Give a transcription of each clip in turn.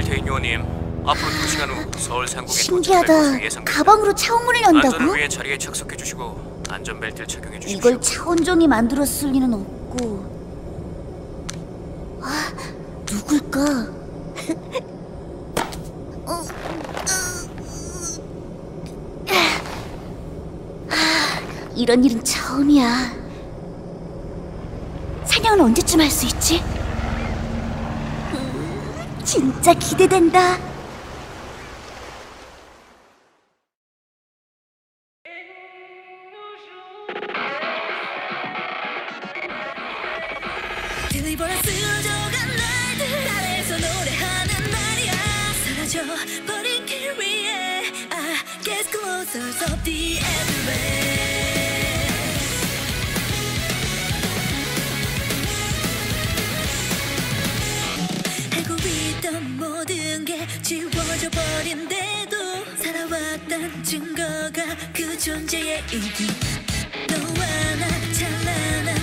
미칠 대인 요원님 앞으로 2시간 후 서울 상공에 신기하다. 도착할 것으로 예상됩니다. 가방으로 차원문을 안전을 연다고? 위해 자리에 착석해 주시고 안전벨트를 착용해 주십시오. 이걸 차원종이 만들었을 리는 없고. 아, 누굴까? 어, 아, 이런 일은 처음이야. 사냥은 언제쯤 할 수 있지? 음, 진짜 기대된다. 살아왔던 증거가 그 존재의 이유 너와 나 찬란한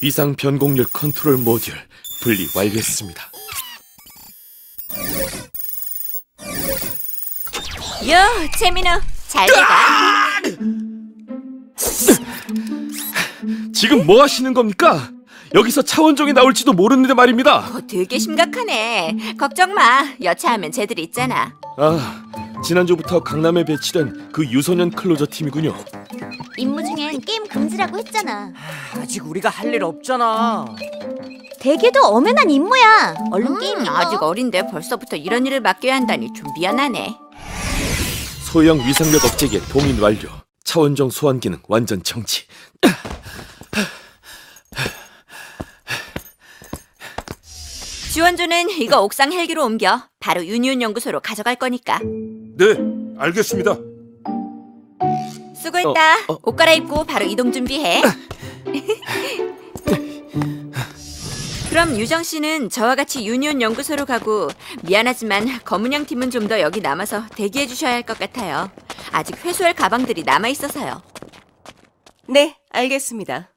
비상 변곡률 컨트롤 모듈 분리 완료했습니다. 요, 재민우, 잘 돼가. 지금 뭐 하시는 겁니까? 여기서 차원종이 나올지도 모르는데 말입니다. 어, 되게 심각하네. 걱정 마. 여차하면 쟤들 있잖아. 아, 지난주부터 강남에 배치된 그 유소년 클로저 팀이군요. 임무 중 엔 게임 금지라고 했잖아. 아직 우리가 할 일 없잖아. 되게도 엄연한 임무야. 얼른 게임 음, 아직 어린데 벌써부터 이런 일을 맡겨야 한다니 좀 미안하네. 소형 위상력 억제기의 동인 완료. 차원종 소환 기능 완전 정지. 지원주는 이거 옥상 헬기로 옮겨 바로 유니온 연구소로 가져갈 거니까. 네, 알겠습니다. 수고했다. 어, 어. 옷 갈아입고 바로 이동 준비해. 그럼 유정 씨는 저와 같이 유니온 연구소로 가고 미안하지만 검은양 팀은 좀 더 여기 남아서 대기해 주셔야 할 것 같아요. 아직 회수할 가방들이 남아 있어서요. 네, 알겠습니다.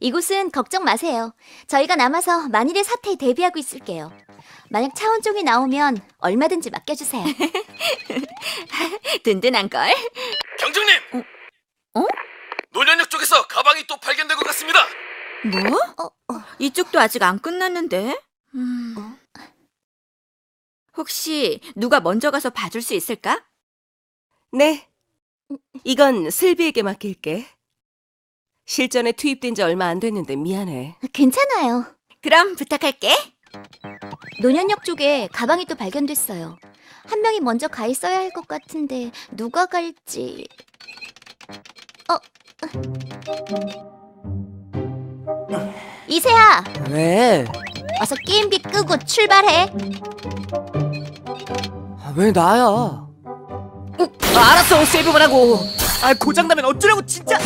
이곳은 걱정 마세요. 저희가 남아서 만일의 사태에 대비하고 있을게요. 만약 차원종이 나오면 얼마든지 맡겨주세요. 든든한 걸. 경장님! 어? 노년역 쪽에서 가방이 또 발견된 것 같습니다. 뭐? 어, 이쪽도 아직 안 끝났는데. 음. 혹시 누가 먼저 가서 봐줄 수 있을까? 네. 이건 슬비에게 맡길게. 실전에 투입된 지 얼마 안 됐는데 미안해. 괜찮아요. 그럼 부탁할게. 노년역 쪽에 가방이 또 발견됐어요. 한 명이 먼저 가 있어야 할 것 같은데 누가 갈지. 어. 이세야, 왜? 어서 게임기 끄고 출발해. 아, 왜 나야? 어, 아, 알았어, 세이브만 하고. 아, 고장나면 어쩌라고, 진짜!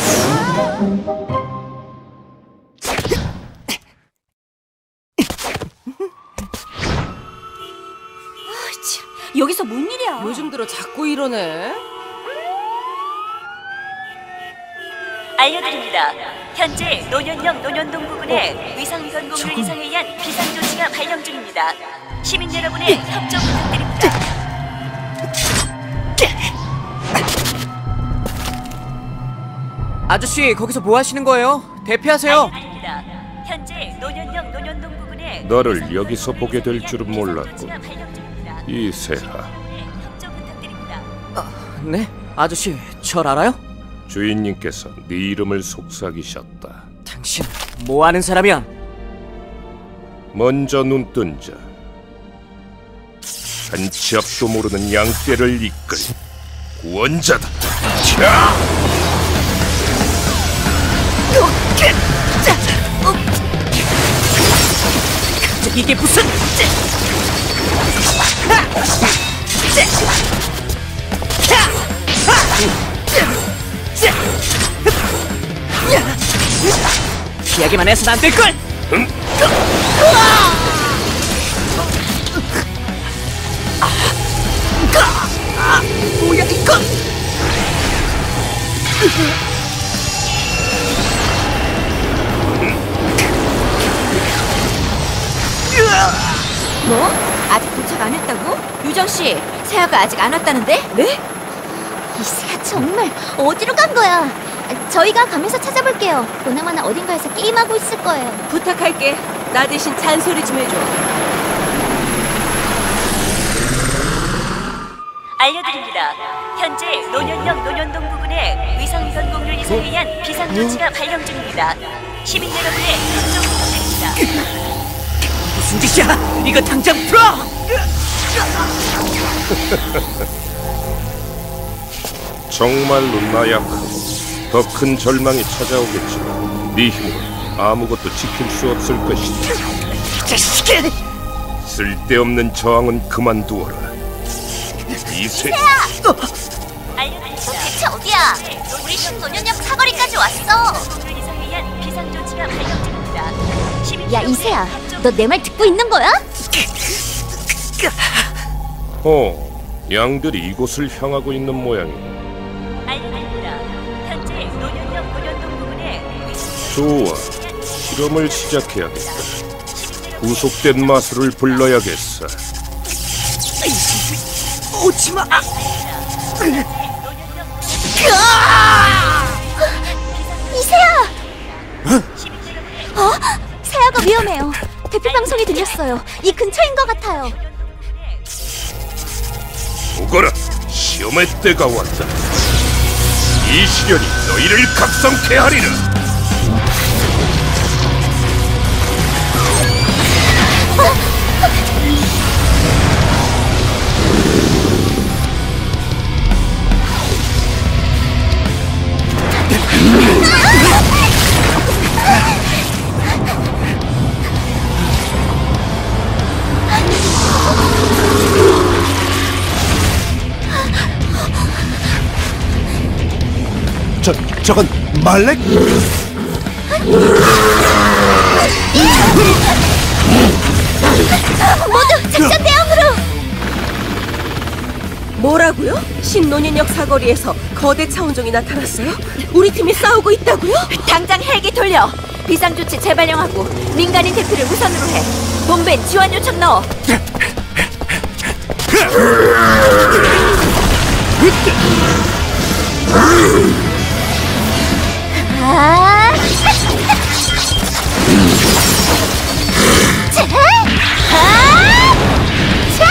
여기서 뭔 일이야? 요즘 들어 자꾸 이러네. 알려드립니다. 현재 노년역 노년동 부근에 위상위건 공률 이상에 의한 비상조치가 발령 중입니다. 시민 여러분의 협조 부탁드립니다. 아저씨 거기서 뭐 하시는 거예요? 대피하세요. 알려드립니다. 현재 노년역 노년동 부근에 너를 여기서 보게 될 줄은 발령 중입니다. 이세하 네, 협조 부탁드립니다. 네? 아저씨 절 알아요? 주인님께서 네 이름을 속삭이셨다. 당신 뭐 하는 사람이야? 먼저 눈뜬 자. 한치 앞도 모르는 양떼를 이끌 구원자다. 자! 이게 무슨? 피하기만 해서는 안 될걸! 뭐야 이건! 뭐? 아직 도착 안 했다고? 유정 씨, 세아가 아직 안 왔다는데? 네? 이세야 정말 어디로 간 거야? 저희가 가면서 찾아볼게요. 보나마나 어딘가에서 게임하고 있을 거예요. 부탁할게. 나 대신 잔소리 좀 해줘. 알려드립니다. 현재 노년역 노년동 부근에 위상위반 공률 이상에 의한 비상조치가 발령 중입니다. 시민 여러분의 협조 부탁드립니다. 무슨 짓이야? 이거 당장 풀어! 정말로 나약하고 더 큰 절망이 찾아오겠지만 네 힘으로 아무것도 지킬 수 없을 것이다. 자식이! 쓸데없는 저항은 그만두어라. 이세 알려드립니다. 대체 어디야? 우리 신노년역 사거리까지 왔어. 야 이세야, 너 내 말 듣고 있는 거야? 어, 양들이 이곳을 향하고 있는 모양이야. 좋아, 실험을 시작해야겠다. 구속된 마술을 불러야겠어. 오지마! 이세야! 어? 세아가 위험해요. 대피 방송이 들렸어요. 이 근처인 것 같아요. 오거라, 시험의 때가 왔다. 이 시련이 너희를 각성케 하리라. 저 저건 말렉? 모두 작전 대응으로! 뭐라고요? 신노년역 사거리에서 거대 차원종이 나타났어요? 우리 팀이 싸우고 있다고요? 당장 헬기 돌려. 비상조치 재발령하고 민간인 대피를 우선으로 해. 본부에 지원 요청 넣어. 아! 자! 아! 자!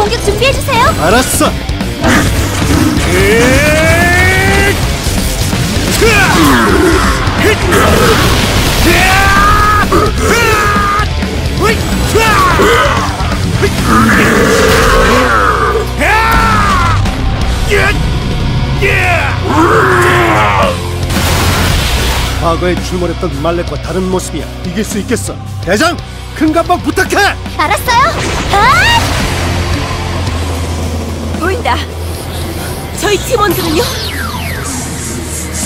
공격 준비해주세요! 알았어. 과거에 출몰했던 말렉과 다른 모습이야. 이길 수 있겠어. 대장, 큰 감방 부탁해. 알았어요? 아! 저희 팀원들은요?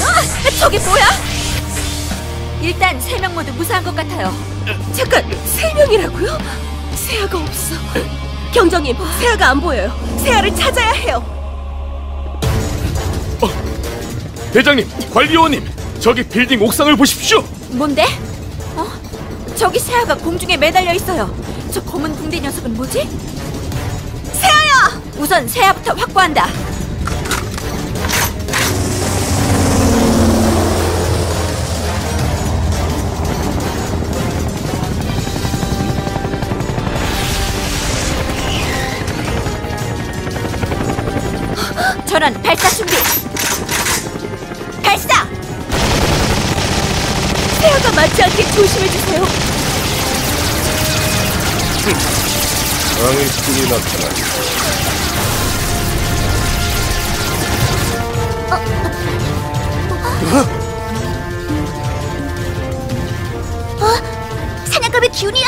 아, 저게 뭐야? 일단 세 명 모두 무사한 것 같아요. 잠깐, 세 명이라고요? 세아가 없어. 경정님, 세아가 안 보여요. 세아를 찾아야 해요. 대장님, 관리요원님, 저기 빌딩 옥상을 보십시오. 뭔데? 어? 저기 세아가 공중에 매달려 있어요. 저 검은 붕대 녀석은 뭐지? 세아야! 우선 세아부터 확보한다. 전원 발사 준비. 발사! 세아가 맞지 않게 조심해주세요. 방해꾼이 나타나 사냥감의 기운이야.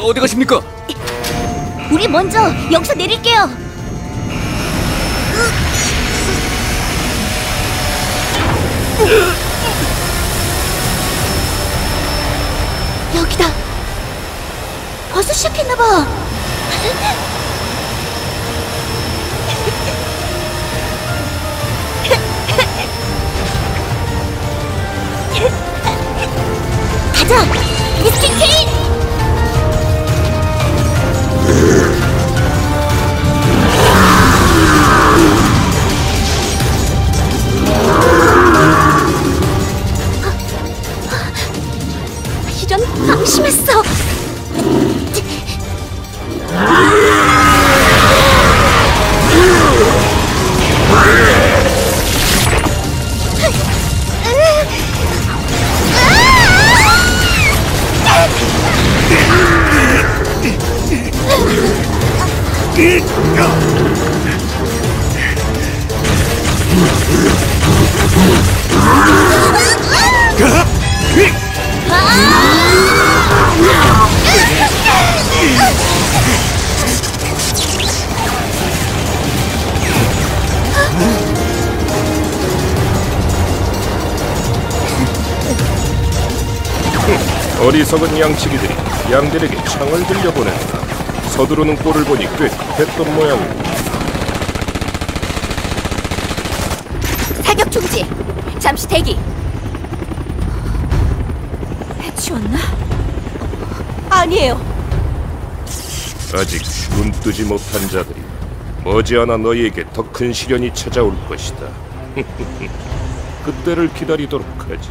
어디 가십니까? 우리 먼저 여기서 내릴게요. 여기다. 벌써 시작했나봐. 어리석은 양치기들이 양들에게 창을 들려보낸다. 서두르는 꼴을 보니 꽤 급했던 모양이다. 사격 중지. 잠시 대기. 해치웠나? 아니에요. 아직 눈 뜨지 못한 자들이 머지않아 너희에게 더 큰 시련이 찾아올 것이다. 그때를 기다리도록 하지.